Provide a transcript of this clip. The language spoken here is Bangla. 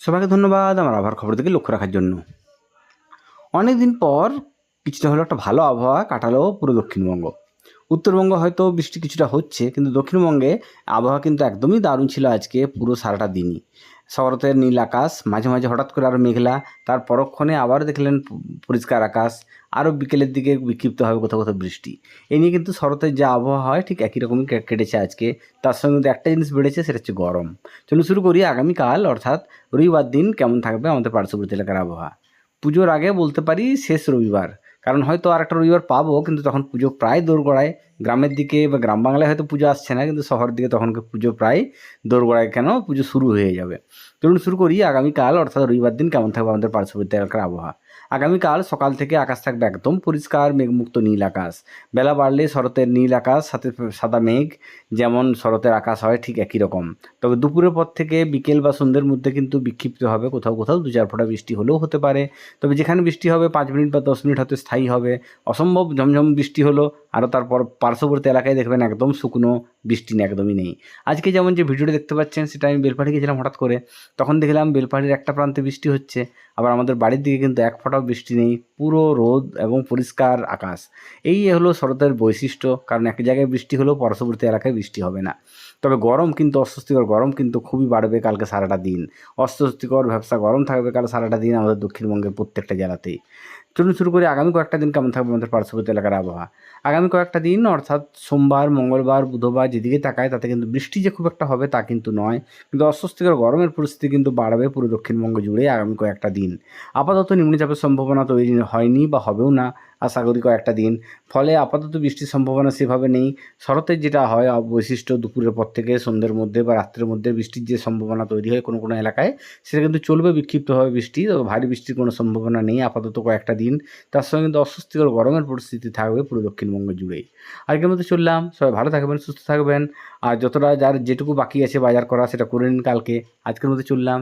সবাইকে ধন্যবাদ আমার আবহাওয়ার খবর থেকে লক্ষ্য রাখার জন্য। অনেক দিন পর কিছুটা হলো একটা ভালো আবহাওয়া কাটালো পুরো দক্ষিণবঙ্গ। উত্তরবঙ্গ হয়তো বৃষ্টি কিছুটা হচ্ছে, কিন্তু দক্ষিণবঙ্গে আবহাওয়া কিন্তু একদমই দারুণ ছিল আজকে পুরো সারাটা দিনই। শরতের নীল আকাশ, মাঝে মাঝে হঠাৎ করে আরও মেঘলা, তার পরক্ষণে আবার দেখলেন পরিষ্কার আকাশ আরও বিকেলের দিকে বিক্ষিপ্ত হবে কোথাও কোথাও বৃষ্টি। এ নিয়ে কিন্তু শরতের যে আবহাওয়া হয়, ঠিক একই রকমই কেটেছে আজকে। তার সঙ্গে কিন্তু একটা জিনিস বেড়েছে, সেটা হচ্ছে গরম। চলুন শুরু করি আগামীকাল, অর্থাৎ রবিবার দিন কেমন থাকবে আমাদের পার্শ্ববর্তী এলাকার আবহাওয়া। পুজোর আগে বলতে পারি শেষ রবিবার। কারণ হয়তো আর একটা রবিবার পাবো, কিন্তু তখন পুজো প্রায় দোরগোড়ায়। গ্রামের দিকে বা গ্রাম বাংলায় হয়তো পুজো আসছে না, কিন্তু শহর দিকে তখন পুজো প্রায় দোরগোড়ায় কেন পুজো শুরু হয়ে যাবে। চলুন শুরু করি আগামীকাল, অর্থাৎ রবিবার দিন কেমন থাকবে আমাদের পার্শ্ববর্তী এলাকার আবহাওয়া? আগামীকাল সকাল থেকে আকাশ থাকবে একদম পরিষ্কার মেঘমুক্ত নীল আকাশ। বেলা বাড়লে শরতের নীল আকাশ, সাথে সাদা মেঘ, যেমন শরতের আকাশ হয় ঠিক একই রকম। তবে দুপুরের পর থেকে বিকেল বা সন্ধ্যের মধ্যে কিন্তু বিক্ষিপ্ত হবে, কোথাও কোথাও দু চার ফোঁটা বৃষ্টি হলেও হতে পারে। তবে যেখানে বৃষ্টি হবে, পাঁচ মিনিট বা দশ মিনিট হয়তো স্থায়ী হবে। অসম্ভব ঝমঝম বৃষ্টি হলো আরও তারপর পার্শ্ববর্তী এলাকায় দেখবেন একদম শুকনো বৃষ্টি নেই, একদমই নেই। আজকে যেমন যে ভিডিওটি দেখতে পাচ্ছেন সেটা আমি বেলপাহাড়ি গেছিলাম হঠাৎ করে। তখন দেখলাম বেলপাহাড়ির একটা প্রান্তে বৃষ্টি হচ্ছে। আবার আমাদের বাড়ির দিকে কিন্তু এক ফোঁটাও বৃষ্টি নেই। পুরো রোদ এবং পরিষ্কার আকাশ। এই হলো শরতের বৈশিষ্ট্য, কারণ এক জায়গায় বৃষ্টি হলেও পার্শ্ববর্তী এলাকায় বৃষ্টি হবে না। তবে গরম কিন্তু অস্বস্তিকর, গরম কিন্তু খুবই বাড়বে কালকে সারাটা দিন। অস্বস্তিকর ব্যবসা গরম থাকবে কাল সারাটা দিন আমাদের দক্ষিণবঙ্গের প্রত্যেকটা জেলাতেই। চলুন শুরু করি, আগামী কয়েকটা দিন কেমন থাকবে আমাদের পার্শ্ববর্তী এলাকার আবহাওয়া? আগামী কয়েকটা দিন, অর্থাৎ সোমবার, মঙ্গলবার, বুধবার যেদিকে তাকায় তাতে কিন্তু বৃষ্টি যে খুব একটা হবে তা কিন্তু নয়। কিন্তু অস্বস্তিকর গরমের পরিস্থিতি কিন্তু বাড়বে পুরো দক্ষিণবঙ্গ জুড়ে আগামী কয়েকটা দিন। আপাতত নিম্নচাপের সম্ভাবনা তৈরি হয়নি বা হবেও না, আশা করি কয়েকটা দিন। ফলে আপাতত বৃষ্টির সম্ভাবনা সেভাবে নেই। শরতের যেটা হয় বৈশিষ্ট্য দুপুরের পর থেকে সন্ধ্যের মধ্যে বা রাত্রের মধ্যে বৃষ্টির যে সম্ভাবনা তৈরি হয় কোনো কোনো এলাকায়, সেটা কিন্তু চলবে বিক্ষিপ্তভাবে বৃষ্টি। ভারী বৃষ্টির কোনো সম্ভাবনা নেই আপাতত কয়েকটা দিন। তার সঙ্গে কিন্তু অস্বস্তিকর গরমের পরিস্থিতি থাকবে পুরো দক্ষিণবঙ্গ জুড়েই। আজকের মধ্যে চললাম। সবাই ভালো থাকবেন, সুস্থ থাকবেন। আর যতটা যার যেটুকু বাকি আছে বাজার করা, সেটা করে নিন কালকে। আজকের মধ্যে চললাম।